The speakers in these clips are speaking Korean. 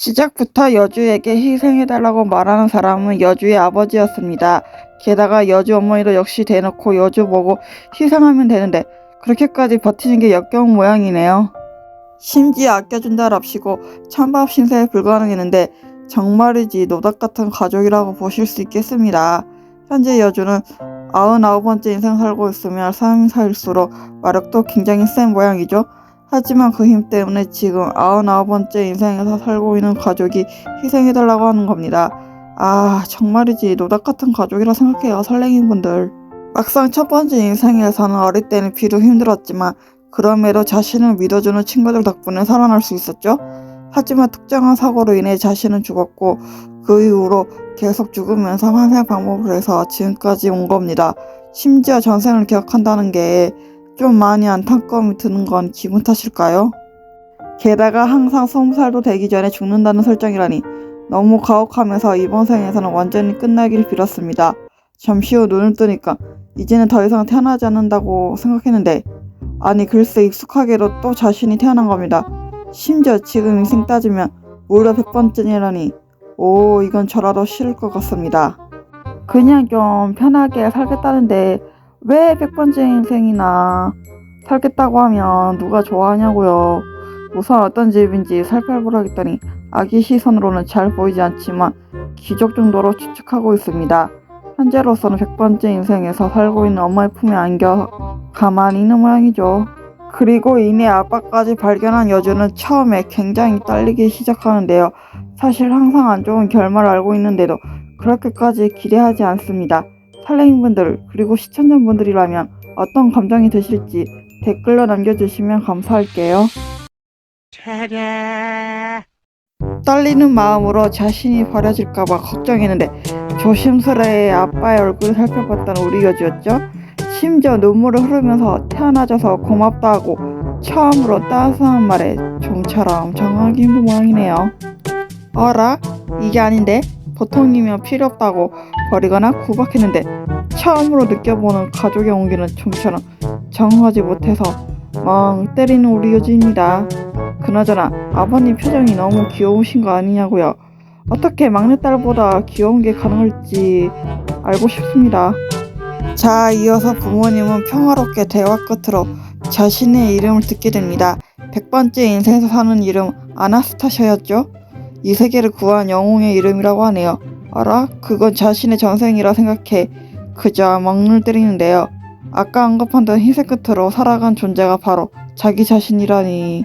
시작부터 여주에게 희생해달라고 말하는 사람은 여주의 아버지였습니다. 게다가 여주 어머니도 역시 대놓고 여주 보고 희생하면 되는데 그렇게까지 버티는 게 역겨운 모양이네요. 심지어 아껴준다랍시고 찬밥 신세에 불가능했는데 정말이지 노닥 같은 가족이라고 보실 수 있겠습니다. 현재 여주는 99번째 인생 살고 있으며 삶사일수록 마력도 굉장히 센 모양이죠. 하지만 그 힘 때문에 지금 99번째 인생에서 살고 있는 가족이 희생해달라고 하는 겁니다. 아, 정말이지 노닥 같은 가족이라 생각해요, 설랭이분들. 막상 첫 번째 인생에서는 어릴 때는 비록 힘들었지만 그럼에도 자신을 믿어주는 친구들 덕분에 살아날 수 있었죠. 하지만 특정한 사고로 인해 자신은 죽었고 그 이후로 계속 죽으면서 환생 방법을 해서 지금까지 온 겁니다. 심지어 전생을 기억한다는 게 좀 많이 안타까움이 드는 건 기분 탓일까요? 게다가 항상 스무 살도 되기 전에 죽는다는 설정이라니 너무 가혹하면서 이번 생에서는 완전히 끝나길 빌었습니다. 잠시 후 눈을 뜨니까 이제는 더 이상 태어나지 않는다고 생각했는데 아니 글쎄 익숙하게도 또 자신이 태어난 겁니다. 심지어 지금 인생 따지면 무려 100번째라니 오 이건 저라도 싫을 것 같습니다. 그냥 좀 편하게 살겠다는데 왜 100번째 인생이나 살겠다고 하면 누가 좋아하냐고요. 우선 어떤 집인지 살펴보라 했더니 아기 시선으로는 잘 보이지 않지만 기적 정도로 추측하고 있습니다. 현재로서는 100번째 인생에서 살고 있는 엄마의 품에 안겨 가만히 있는 모양이죠. 그리고 이내 아빠까지 발견한 여주는 처음에 굉장히 떨리기 시작하는데요. 사실 항상 안 좋은 결말을 알고 있는데도 그렇게까지 기대하지 않습니다. 설레임분들 그리고 시청자분들이라면 어떤 감정이 드실지 댓글로 남겨주시면 감사할게요. 떨리는 마음으로 자신이 버려질까봐 걱정했는데 조심스레 아빠의 얼굴을 살펴봤던 우리 여주였죠. 심지어 눈물을 흐르면서 태어나줘서 고맙다고 처음으로 따스한 말에 좀처럼 정하기 힘든 모양이네요. 어라? 이게 아닌데? 보통이면 필요 없다고 버리거나 구박했는데 처음으로 느껴보는 가족의 온기는 좀처럼 정하지 못해서 멍 때리는 우리 여주입니다. 그나저나 아버님 표정이 너무 귀여우신 거 아니냐고요. 어떻게 막내딸보다 귀여운 게 가능할지 알고 싶습니다. 자, 이어서 부모님은 평화롭게 대화 끝으로 자신의 이름을 듣게 됩니다. 100번째 인생에서 사는 이름 아나스타샤였죠? 이 세계를 구한 영웅의 이름이라고 하네요. 알아? 그건 자신의 전생이라 생각해 그저 멍을 때리는데요. 아까 언급한 희생 끝으로 살아간 존재가 바로 자기 자신이라니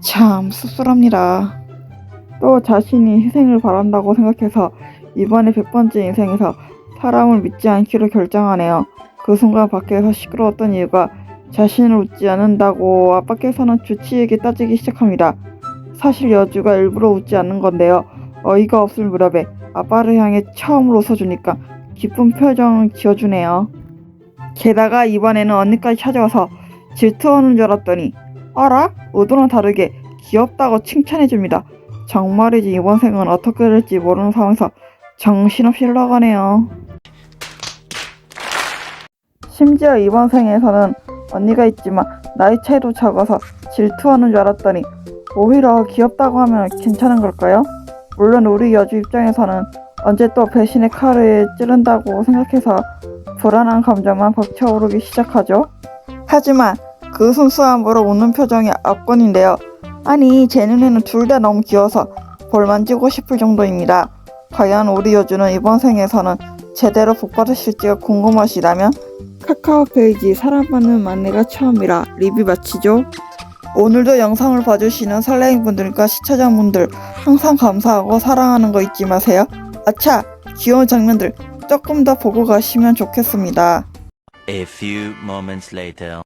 참 씁쓸합니다. 또 자신이 희생을 바란다고 생각해서 이번에 100번째 인생에서 사람을 믿지 않기로 결정하네요. 그 순간 밖에서 시끄러웠던 이유가 자신을 웃지 않는다고 아빠께서는 주치에게 따지기 시작합니다. 사실 여주가 일부러 웃지 않는 건데요. 어이가 없을 무렵에 아빠를 향해 처음으로 웃어주니까 기쁜 표정을 지어주네요. 게다가 이번에는 언니까지 찾아와서 질투하는 줄 알았더니 알아? 의도는 다르게 귀엽다고 칭찬해줍니다. 정말이지 이번 생은 어떻게 될지 모르는 상황에서 정신없이 흘러가네요. 심지어 이번 생에서는 언니가 있지만 나이 차이도 적어서 질투하는 줄 알았더니 오히려 귀엽다고 하면 괜찮은 걸까요? 물론 우리 여주 입장에서는 언제 또 배신의 칼을 찌른다고 생각해서 불안한 감정만 벅차오르기 시작하죠. 하지만 그 순수함으로 웃는 표정이 압권인데요. 아니 제 눈에는 둘 다 너무 귀여워서 볼 만지고 싶을 정도입니다. 과연 우리 여주는 이번 생에서는 제대로 복 받으실지가 궁금하시다면 카카오 페이지 사랑받는 만내가 처음이라 리뷰 마치죠. 오늘도 영상을 봐주시는 설레임분들과 시청자분들 항상 감사하고 사랑하는 거 잊지 마세요. 아차 귀여운 장면들 조금 더 보고 가시면 좋겠습니다. A few moments later.